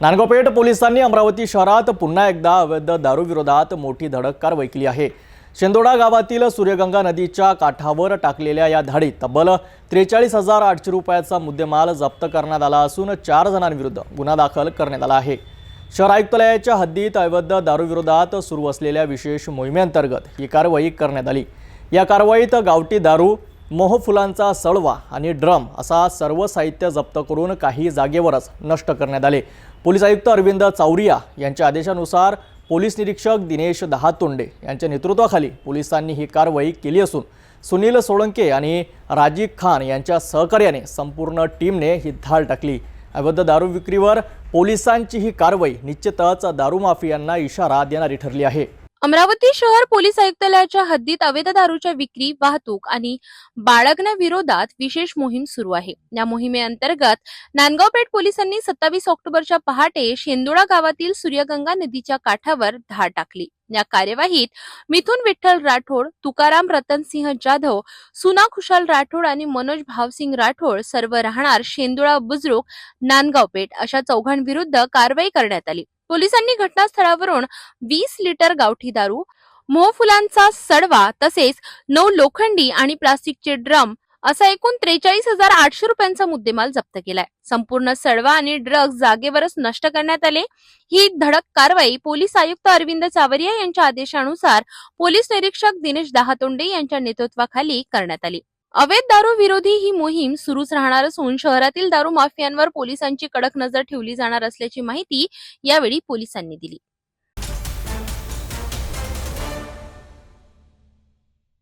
नांदगावपेठ पोलिसांनी अमरावती शहरात पुन्हा एकदा अवैध दारूविरोधात मोठी धडक कारवाई केली आहे. शेंदोडा गावातील सूर्यगंगा नदीच्या काठावर टाकलेल्या या धाडीत तब्बल त्रेचाळीस हजार आठशे रुपयाचा मुद्देमाल जप्त करण्यात आला असून चार जणांविरुद्ध गुन्हा दाखल करण्यात आला आहे. शहर आयुक्तालयाच्या हद्दीत अवैध दारूविरोधात सुरू असलेल्या विशेष मोहिमेअंतर्गत ही कारवाई करण्यात आली. या कारवाईत गावठी दारू मोहफुलांचा सळवा आणि ड्रम असा सर्व साहित्य जप्त करून काही जागेवरच नष्ट करण्यात आले. पोलीस आयुक्त अरविंद चावरिया यांच्या आदेशानुसार पोलीस निरीक्षक दिनेश दहातोंडे यांच्या नेतृत्वाखाली पोलिसांनी ही कारवाई केली असून सुनील सोळंके आणि राजीव खान यांच्या सहकार्याने संपूर्ण टीमने ही धाड टाकली. अवैध दारू विक्रीवर पोलिसांची ही कारवाई निश्चितच दारू माफियांना इशारा देणारी ठरली आहे. अमरावती शहर पोलीस आयुक्तालयाच्या हद्दीत अवैध दारूच्या विक्री वाहतूक आणि बाळगण्याविरोधात विशेष मोहीम सुरू आहे. या मोहिमेअंतर्गत नांदगावपेठ पोलिसांनी सत्तावीस ऑक्टोबरच्या पहाटे शेंदोळा गावातील सूर्यगंगा नदीच्या काठावर धाड टाकली. या कार्यवाहीत मिथुन विठ्ठल राठोड तुकाराम रतनसिंह जाधव सुना खुशाल राठोड आणि मनोज भावसिंग राठोड सर्व राहणार शेंदुळा बुजरुक नांदगावपेठ अशा चौघांविरुद्ध कारवाई करण्यात आली. पोलिसांनी घटनास्थळावरून वीस लिटर गावठी दारू मोहफुलांचा सडवा तसेच नऊ लोखंडी आणि प्लास्टिकचे ड्रम असा एकूण त्रेचाळीस हजार आठशे रुपयांचा मुद्देमाल जप्त केलाय. संपूर्ण सडवा आणि ड्रग्ज जागेवरच नष्ट करण्यात आले. ही धडक कारवाई पोलीस आयुक्त अरविंद चावरिया यांच्या आदेशानुसार पोलीस निरीक्षक दिनेश दहातोंडे यांच्या नेतृत्वाखाली करण्यात आली. अवैध दारू विरोधी ही मोहीम सुरूच राहणार असून शहरातील दारू माफियांवर पोलिसांची कडक नजर ठेवली जाणार असल्याची माहिती यावेळी पोलिसांनी दिली.